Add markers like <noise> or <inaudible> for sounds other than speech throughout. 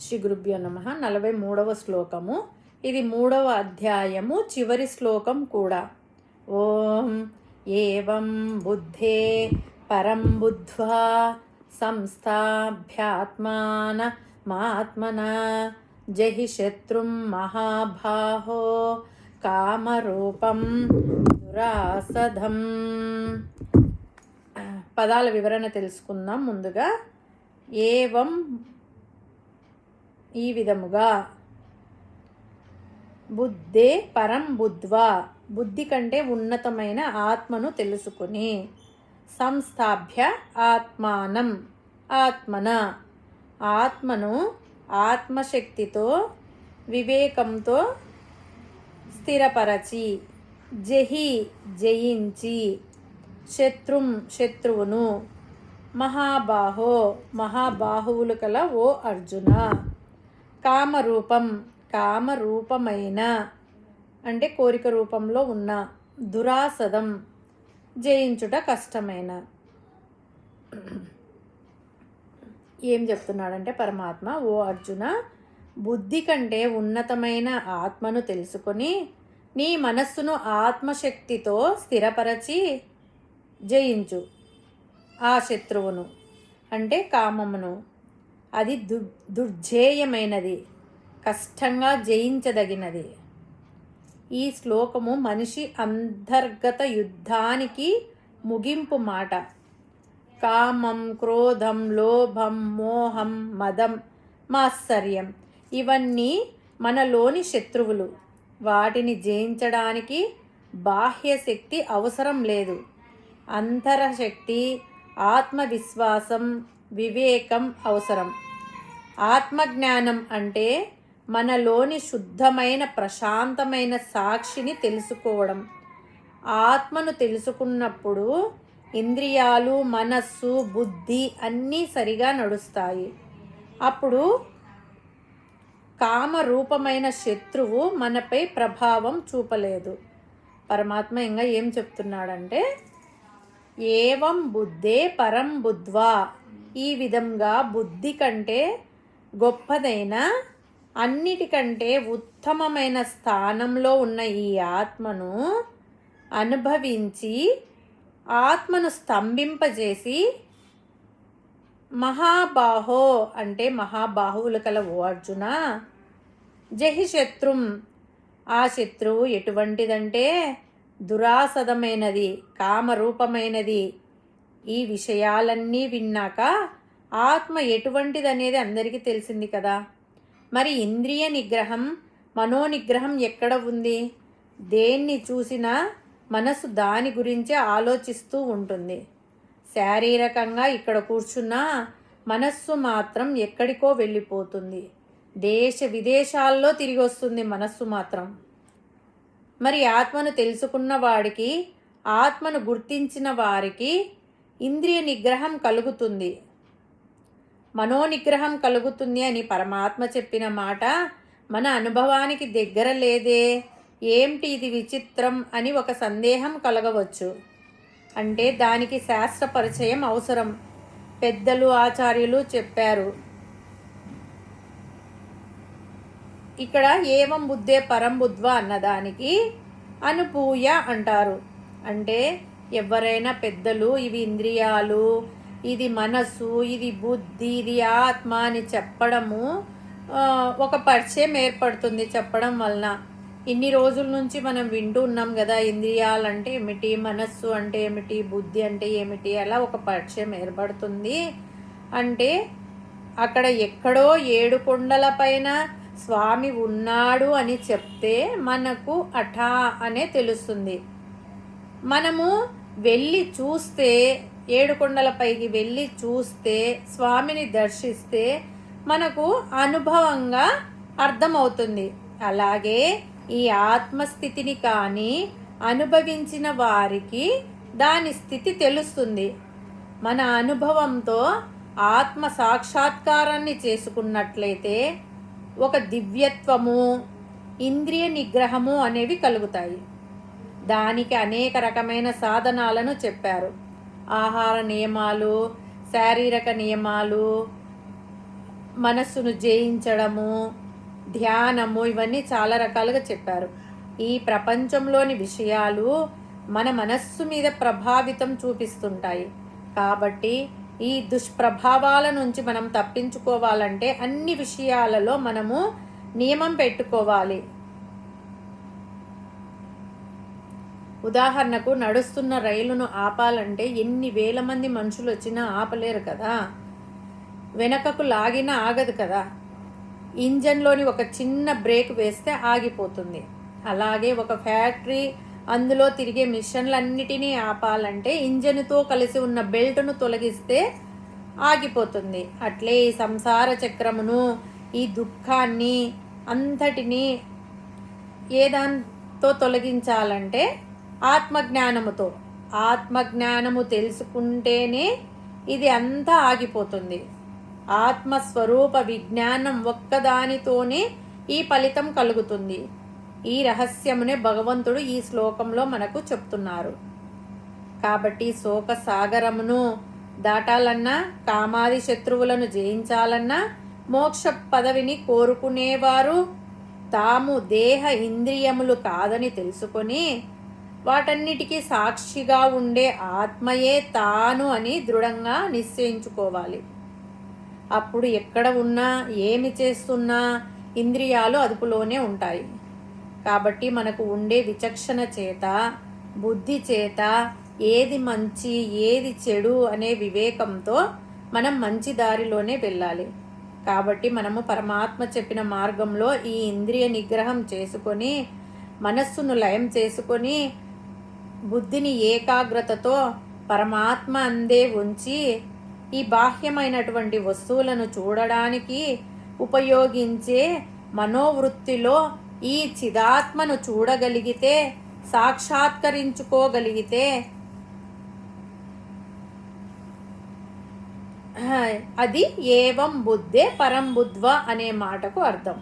శ్రీ గురుభ్యో నమ. నలభై మూడవ శ్లోకము. ఇది మూడవ అధ్యాయము. చివరి శ్లోకం కూడా. ఓం ఏవం బుద్ధే పరం బుద్ధ్వా సంస్థాభ్యాత్మాన మాత్మన జహి శత్రుం మహాభాహో కామరూపం దురాసధం పదాల వివరణ తెలుసుకుందాం ముందుగా. ఏవం ఈ విధముగా. బుద్ధే పరం బుద్ధ్వా. బుద్ధి కంటే ఉన్నతమైన ఆత్మను తెలుసుకుని. సంస్థాభ్య ఆత్మానం. ఆత్మన. ఆత్మను ఆత్మశక్తితో వివేకంతో స్థిరపరచి. జహి జయించి. శత్రుం శత్రువును. మహాబాహో. మహాబాహువులు కల ఓ అర్జున. కామరూపం కామరూపమైన అంటే కోరిక రూపంలో ఉన్న దురాసదం జయించుట కష్టమైన. ఏం చెప్తున్నాడంటే పరమాత్మ ఓ అర్జున బుద్ధి కంటే ఉన్నతమైన ఆత్మను తెలుసుకొని నీ మనస్సును ఆత్మశక్తితో స్థిరపరచి జయించు ఆ శత్రువును అంటే కామమును. అది దు దుర్జేయమైనది కష్టంగా జయించదగినది. ఈ శ్లోకము మనిషి అంతర్గత యుద్ధానికి ముగింపు మాట. కామం క్రోధం లోభం మోహం మదం మాత్సర్యం ఇవన్నీ మనలోని శత్రువులు. వాటిని జయించడానికి బాహ్య శక్తి అవసరం లేదు. అంతరశక్తి ఆత్మవిశ్వాసం వివేకం అవసరం. ఆత్మజ్ఞానం అంటే మనలోని శుద్ధమైన ప్రశాంతమైన సాక్షిని తెలుసుకోవడం. ఆత్మను తెలుసుకున్నప్పుడు ఇంద్రియాలు మనస్సు బుద్ధి అన్నీ సరిగా నడుస్తాయి. అప్పుడు కామరూపమైన శత్రువు మనపై ప్రభావం చూపలేదు. పరమాత్మ ఇంకా ఏం చెప్తున్నాడంటే ఏవం బుద్ధే పరం బుద్ధ్వా. ఈ విధంగా బుద్ధి కంటే గొప్పదైన అన్నిటికంటే ఉత్తమమైన స్థానంలో ఉన్న ఈ ఆత్మను అనుభవించి ఆత్మను స్తంభింపజేసి మహాబాహో అంటే మహాబాహువులు కల ఓ అర్జున జహి శత్రుం ఆ శత్రువు ఎటువంటిదంటే దురాసదమైనది కామరూపమైనది. ఈ విషయాలన్నీ విన్నాక ఆత్మ ఎటువంటిదనేది అందరికీ తెలిసింది కదా. మరి ఇంద్రియ నిగ్రహం మనోనిగ్రహం ఎక్కడ ఉంది? దేన్ని చూసినా మనసు దాని గురించే ఆలోచిస్తూ ఉంటుంది. శారీరకంగా ఇక్కడ కూర్చున్నా మనస్సు మాత్రం ఎక్కడికో వెళ్ళిపోతుంది. దేశ విదేశాల్లో తిరిగి వస్తుంది మనస్సు మాత్రం. మరి ఆత్మను తెలుసుకున్న వాడికి ఆత్మను గుర్తించిన వారికి ఇంద్రియ నిగ్రహం కలుగుతుంది. మనోనిగ్రహం కలుగుతుంది అని పరమాత్మ చెప్పిన మాట మన అనుభవానికి దగ్గర లేదే. ఏమిటి ఇది విచిత్రం అని ఒక సందేహం కలగవచ్చు. అంటే దానికి శాస్త్ర పరిచయం అవసరం. పెద్దలు ఆచార్యులు చెప్పారు. ఇక్కడ ఏవం బుద్ధే పరం బుద్ధ్వ అన్నదానికి అనుపూయ అంటారు. అంటే ఎవరైనా పెద్దలు ఇవి ఇంద్రియాలు ఇది మనస్సు ఇది బుద్ధి ఇది ఆత్మ అని చెప్పడము ఒక పరిచయం ఏర్పడుతుంది చెప్పడం వలన. ఇన్ని రోజుల నుంచి మనం వింటూ ఉన్నాం కదా ఇంద్రియాలు అంటే ఏమిటి మనస్సు అంటే ఏమిటి బుద్ధి అంటే ఏమిటి అలా ఒక పరిచయం ఏర్పడుతుంది. అంటే అక్కడ ఎక్కడో ఏడు కొండల పైన స్వామి ఉన్నాడు అని చెప్తే మనకు అఠా అనే తెలుస్తుంది. మనము వెళ్ళి చూస్తే ఏడుకొండలపైకి వెళ్ళి చూస్తే స్వామిని దర్శిస్తే మనకు అనుభవంగా అర్థమవుతుంది. అలాగే ఈ ఆత్మస్థితిని కానీ అనుభవించిన వారికి దాని స్థితి తెలుస్తుంది. మన అనుభవంతో ఆత్మ సాక్షాత్కారాన్ని చేసుకున్నట్లయితే ఒక దివ్యత్వము ఇంద్రియ నిగ్రహము అనేవి కలుగుతాయి. దానికి అనేక రకమైన సాధనాలను చెప్పారు. ఆహార నియమాలు శారీరక నియమాలు మనస్సును జయించడము ధ్యానము ఇవన్నీ చాలా రకాలుగా చెప్పారు. ఈ ప్రపంచంలోని విషయాలు మన మనస్సు మీద ప్రభావితం చూపిస్తుంటాయి. కాబట్టి ఈ దుష్ప్రభావాల నుంచి మనం తప్పించుకోవాలంటే అన్ని విషయాలలో మనము నియమం పెట్టుకోవాలి. ఉదాహరణకు నడుస్తున్న రైలును ఆపాలంటే ఎన్ని వేల మంది మనుషులు వచ్చినా ఆపలేరు కదా. వెనకకు లాగినా ఆగదు కదా. ఇంజన్లోని ఒక చిన్న బ్రేక్ వేస్తే ఆగిపోతుంది. అలాగే ఒక ఫ్యాక్టరీ అందులో తిరిగే మిషన్లన్నిటినీ ఆపాలంటే ఇంజన్తో కలిసి ఉన్న బెల్ట్ను తొలగిస్తే ఆగిపోతుంది. అట్లే ఈ సంసార చక్రమును ఈ దుఃఖాన్ని అంతటిని ఏదాంతో తొలగించాలంటే ఆత్మజ్ఞానముతో. ఆత్మజ్ఞానము తెలుసుకుంటేనే ఇది అంతా ఆగిపోతుంది. ఆత్మస్వరూప విజ్ఞానం ఒక్కదానితోనే ఈ ఫలితం కలుగుతుంది. ఈ రహస్యమునే భగవంతుడు ఈ శ్లోకంలో మనకు చెప్తున్నారు. కాబట్టి శోక సాగరమును దాటాలన్నా కామాది శత్రువులను జయించాలన్నా మోక్ష పదవిని కోరుకునేవారు తాము దేహ ఇంద్రియములు కాదని తెలుసుకొని వాటన్నిటికీ సాక్షిగా ఉండే ఆత్మయే తాను అని దృఢంగా నిశ్చయించుకోవాలి. అప్పుడు ఎక్కడ ఉన్నా ఏమి చేస్తున్నా ఇంద్రియాలు అదుపులోనే ఉంటాయి. కాబట్టి మనకు ఉండే విచక్షణ చేత బుద్ధి చేత ఏది మంచి ఏది చెడు అనే వివేకంతో మనం మంచి దారిలోనే వెళ్ళాలి. కాబట్టి మనము పరమాత్మ చెప్పిన మార్గంలో ఈ ఇంద్రియ నిగ్రహం చేసుకొని మనస్సును లయం చేసుకొని బుద్ధిని ఏకాగ్రతతో పరమాత్మ అందే ఉంచి ఈ బాహ్యమైనటువంటి వస్తువులను చూడడానికి ఉపయోగించే మనోవృత్తిలో ఈ చిదాత్మను చూడగలిగితే సాక్షాత్కరించుకోగలిగితే అది ఏవం బుద్ధే పరం బుద్ధ్వ అనే మాటకు అర్థం.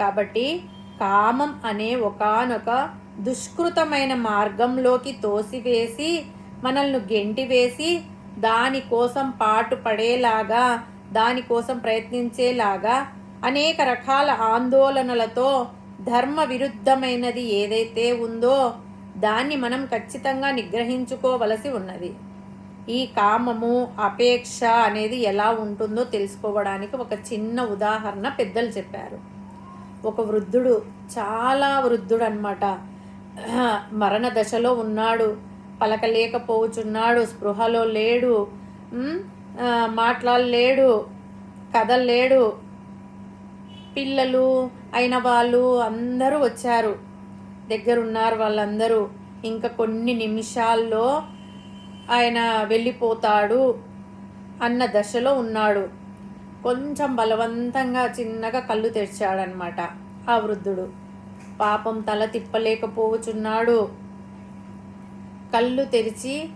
కాబట్టి కామం అనే ఒకనొక దుష్కృతమైన మార్గంలోకి తోసివేసి మనల్ని గెంటివేసి దానికోసం పాటు పడేలాగా దానికోసం ప్రయత్నించేలాగా అనేక రకాల ఆందోళనలతో ధర్మ విరుద్ధమైనది ఏదైతే ఉందో దాన్ని మనం ఖచ్చితంగా నిగ్రహించుకోవలసి ఉన్నది. ఈ కామము అపేక్ష అనేది ఎలా ఉంటుందో తెలుసుకోవడానికి ఒక చిన్న ఉదాహరణ పెద్దలు చెప్పారు. ఒక వృద్ధుడు చాలా వృద్ధుడు అనమాట <clears throat> మరణ దశలో ఉన్నాడు పలకలేకపోచున్నాడు స్పృహలో లేడు మాట్లాడలేడు కదలేడు పిల్లలు అయిన వాళ్ళు అందరూ వచ్చారు. దగ్గరున్నారు వాళ్ళందరూ. ఇంకా కొన్ని నిమిషాల్లో ఆయన వెళ్ళిపోతాడు అన్న దశలో ఉన్నాడు. కొంచెం బలవంతంగా చిన్నగా కళ్ళు తెరిచాడనమాట ఆ వృద్ధుడు. పాపం తల తిప్పలేకపోవచున్నాడు కళ్ళు తెరిచి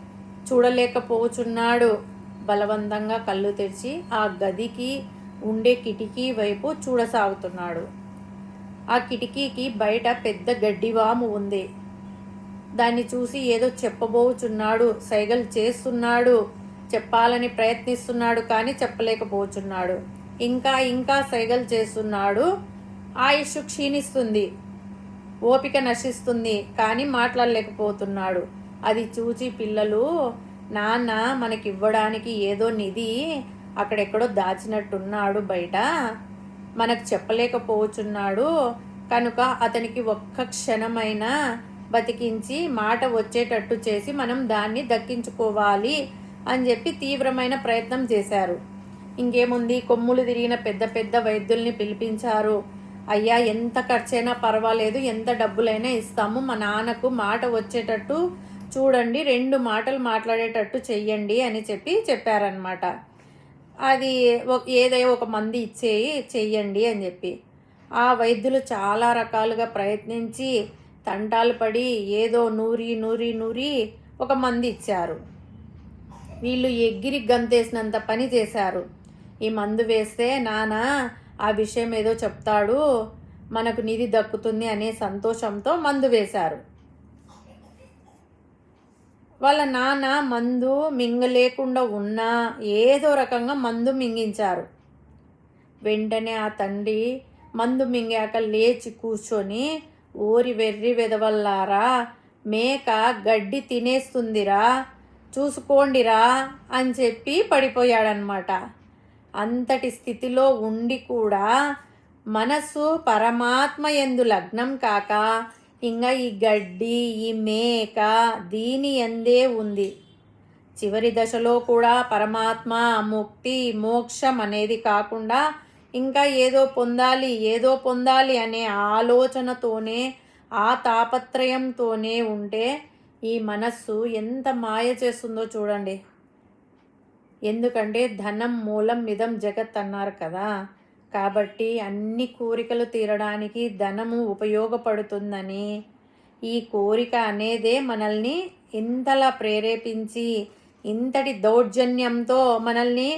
చూడలేకపోవచున్నాడు బలవంతంగా కళ్ళు తెరిచి ఆ గదికి ఉండే కిటికీ వైపు చూడసాగుతున్నాడు. ఆ కిటికీకి బయట పెద్ద గడ్డివాము ఉంది. దాన్ని చూసి ఏదో చెప్పబోచున్నాడు సైగలు చేస్తున్నాడు చెప్పాలని ప్రయత్నిస్తున్నాడు కానీ చెప్పలేకపోతున్నాడు ఇంకా ఇంకా సైగలు చేస్తున్నాడు. ఆయుష్ క్షీణిస్తుంది. ఓపిక నశిస్తుంది కానీ మాట్లాడలేకపోతున్నాడు. అది చూచి పిల్లలు నాన్న మనకివ్వడానికి ఏదో నిధి అక్కడెక్కడో దాచినట్టున్నాడు బయట. మనకు చెప్పలేకపోవచ్చున్నాడు కనుక అతనికి ఒక్క క్షణమైనా బతికించి మాట వచ్చేటట్టు చేసి మనం దాన్ని దక్కించుకోవాలి అని చెప్పి తీవ్రమైన ప్రయత్నం చేశారు. ఇంకేముంది? కొమ్ములు తిరిగిన పెద్ద పెద్ద వైద్యుల్ని పిలిపించారు. అయ్యా ఎంత ఖర్చైనా పర్వాలేదు ఎంత డబ్బులైనా ఇస్తాము. మా నాన్నకు మాట వచ్చేటట్టు చూడండి రెండు మాటలు మాట్లాడేటట్టు చెయ్యండి అని చెప్పి చెప్పారనమాట అది ఏదో ఒక మంది ఇచ్చేయి చెయ్యండి అని చెప్పి. ఆ వైద్యులు చాలా రకాలుగా ప్రయత్నించి తంటాలు పడి ఏదో నూరి నూరి నూరి ఒక మంది ఇచ్చారు. వీళ్ళు ఎగిరి గంతేసినంత పని చేశారు. ఈ మందు వేస్తే నాన్న ఆ విషయం ఏదో చెప్తాడు మనకు నిధి దక్కుతుంది అనే సంతోషంతో మందు వేశారు. వాళ్ళ నాన్న మందు మింగలేకుండా ఉన్నా ఏదో రకంగా మందు మింగించారు. వెంటనే ఆ తండ్రి మందు మింగాక లేచి కూర్చొని ఓరి వెర్రి వెదవల్లారా మేక గడ్డి తినేస్తుందిరా చూసుకోండిరా అని చెప్పి పడిపోయాడనమాట అంతటి స్థితిలో ఉండి కూడా మనసు పరమాత్మ ఎందు లగ్నం కాక ఇంకా ఈ గడ్డి ఈ మేక దీని ఎందే ఉంది. చివరి దశలో కూడా పరమాత్మ ముక్తి మోక్షం అనేది కాకుండా ఇంకా ఏదో పొందాలి ఏదో పొందాలి అనే ఆలోచనతోనే ఆ తాపత్రయంతోనే ఉంటే ఈ మనస్సు ఎంత మాయ చేస్తుందో చూడండి. ఎందుకంటే ధనం మూలం మిదం జగత్ అన్నారు కదా. కాబట్టి అన్ని కోరికలు తీరడానికి ధనము ఉపయోగపడుతుందని. ఈ కోరిక అనేదే మనల్ని ఇంతలా ప్రేరేపించి ఇంతటి దౌర్జన్యంతో మనల్ని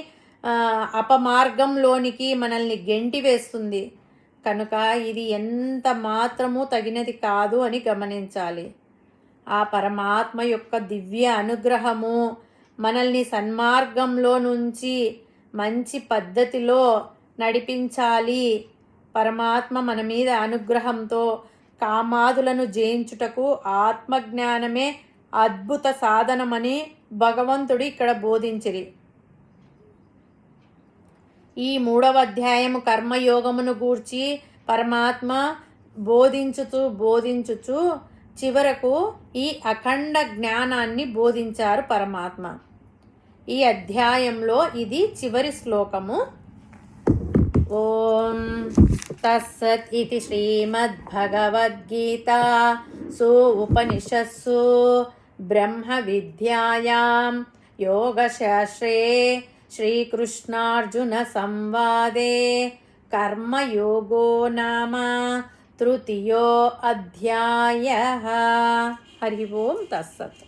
అపమార్గంలోనికి మనల్ని గెంటి వేస్తుంది. కనుక ఇది ఎంత మాత్రము తగినది కాదు అని గమనించాలి. ఆ పరమాత్మ యొక్క దివ్య అనుగ్రహము మనల్ని సన్మార్గంలో నుంచి మంచి పద్ధతిలో నడిపించాలి. పరమాత్మ మన మీద అనుగ్రహంతో కామాదులను జయించుటకు ఆత్మజ్ఞానమే అద్భుత సాధనమని భగవంతుడు ఇక్కడ బోధించిరి. ఈ మూడవ అధ్యాయము కర్మయోగమును గూర్చి పరమాత్మ బోధించుచు బోధించుచు చివరకు ఈ అఖండ జ్ఞానాన్ని బోధించారు పరమాత్మ. ఈ అధ్యాయంలో ఇది చివరి శ్లోకము. ఓం తస్సత్ ఇది శ్రీమద్భగవద్గీత సు ఉపనిషత్సు బ్రహ్మ విద్యాయాం యోగశాస్త్రే శ్రీకృష్ణార్జున సంవాదే కర్మయోగో నామ తృతీయో అధ్యాయ. హరి ఓం తస్సత్.